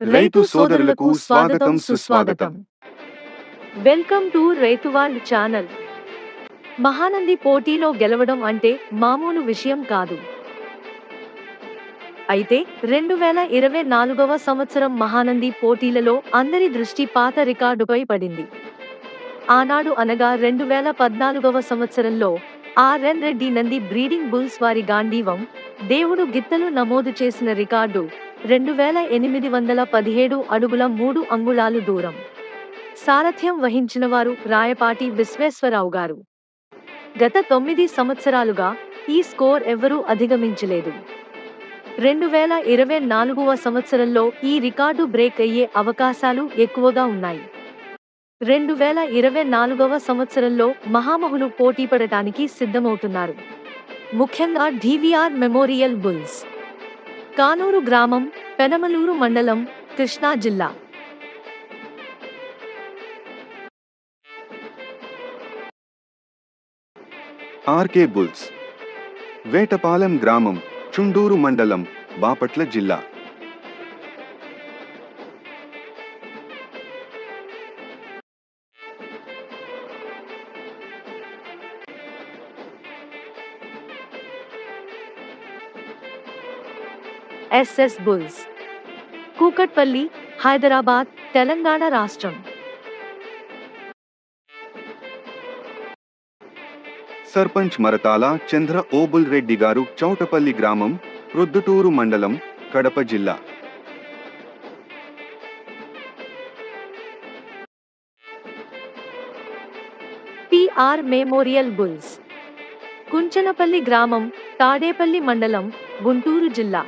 రైతు సోదరులకు స్వాగతం సుస్వాగతం. వెల్కమ్ టు రైతువాల్డ్ ఛానల్. మహానంది పోటీలో గెలవడం అంటే మామూలు విషయం కాదు. అయితే రెండు వేల ఇరవై నాలుగవ సంవత్సరం మహానంది పోటీలలో అందరి దృష్టి పాత రికార్డుపై పడింది. ఆనాడు అనగా రెండు వేల పద్నాలుగవ సంవత్సరంలో RN Reddy Nandi breeding bulls వారి గాంధీవం దేవుడు గిత్తలు నమోదు చేసిన రికార్డు రెండు వేల ఎనిమిది వందల పదిహేడు అడుగుల మూడు అంగుళాలు దూరం. సారథ్యం వహించినవారు రాయపాటి విశ్వేశ్వరరావు గారు. గత తొమ్మిది సంవత్సరాలుగా ఈ స్కోర్ ఎవ్వరూ అధిగమించలేదు. రెండు వేల ఇరవై నాలుగవ సంవత్సరంలో ఈ రికార్డు బ్రేక్ అయ్యే అవకాశాలు ఎక్కువగా ఉన్నాయి. రెండు వేల ఇరవై నాలుగవ సంవత్సరంలో మహామహులు పోటీపడటానికి సిద్ధమవుతున్నారు. ముఖ్యంగా డివిఆర్ మెమోరియల్ బుల్స్. కానూరు గ్రామం పెనమలూరు మండలం కృష్ణా జిల్లా. ఆర్కే బుల్స్ వేటపాలెం గ్రామం చుండూరు మండలం బాపట్ల జిల్లా. SS bulls. కూకట్పల్లి హైదరాబాద్ తెలంగాణ రాష్ట్రం. సర్పంచ్ మరతాల చంద్ర ఓబుల్ రెడ్డి గారు చౌటపల్లి గ్రామం ప్రొద్దుటూరు మండలం కడప జిల్లా. PR memorial bulls. కుంచనపల్లి గ్రామం తాడేపల్లి మండలం గుంటూరు జిల్లా.